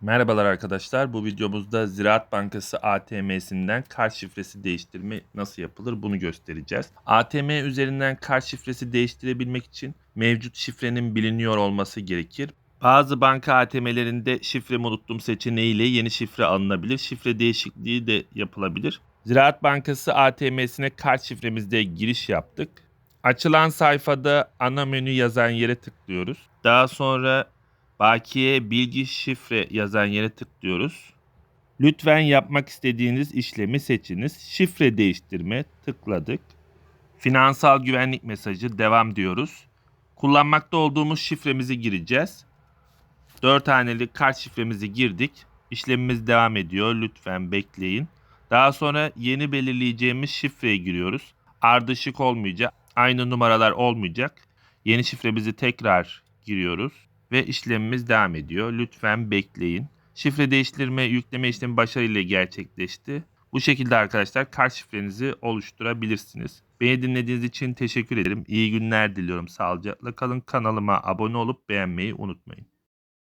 Merhabalar arkadaşlar. Bu videomuzda Ziraat Bankası ATM'sinden kart şifresi değiştirme nasıl yapılır bunu göstereceğiz. ATM üzerinden kart şifresi değiştirebilmek için mevcut şifrenin biliniyor olması gerekir. Bazı banka ATM'lerinde şifremi unuttum seçeneğiyle yeni şifre alınabilir. Şifre değişikliği de yapılabilir. Ziraat Bankası ATM'sine kart şifremizde giriş yaptık. Açılan sayfada ana menü yazan yere tıklıyoruz. Daha sonra bakiye bilgi şifre yazan yere tıklıyoruz. Lütfen yapmak istediğiniz işlemi seçiniz. Şifre değiştirme tıkladık. Finansal güvenlik mesajı devam diyoruz. Kullanmakta olduğumuz şifremizi gireceğiz. 4 haneli kart şifremizi girdik. İşlemimiz devam ediyor. Lütfen bekleyin. Daha sonra yeni belirleyeceğimiz şifreye giriyoruz. Ardışık olmayacak. Aynı numaralar olmayacak. Yeni şifremizi tekrar giriyoruz ve işlemimiz devam ediyor. Lütfen bekleyin. Şifre değiştirme, yükleme işlemi başarıyla gerçekleşti. Bu şekilde arkadaşlar kart şifrenizi oluşturabilirsiniz. Beni dinlediğiniz için teşekkür ederim. İyi günler diliyorum. Sağlıcakla kalın. Kanalıma abone olup beğenmeyi unutmayın.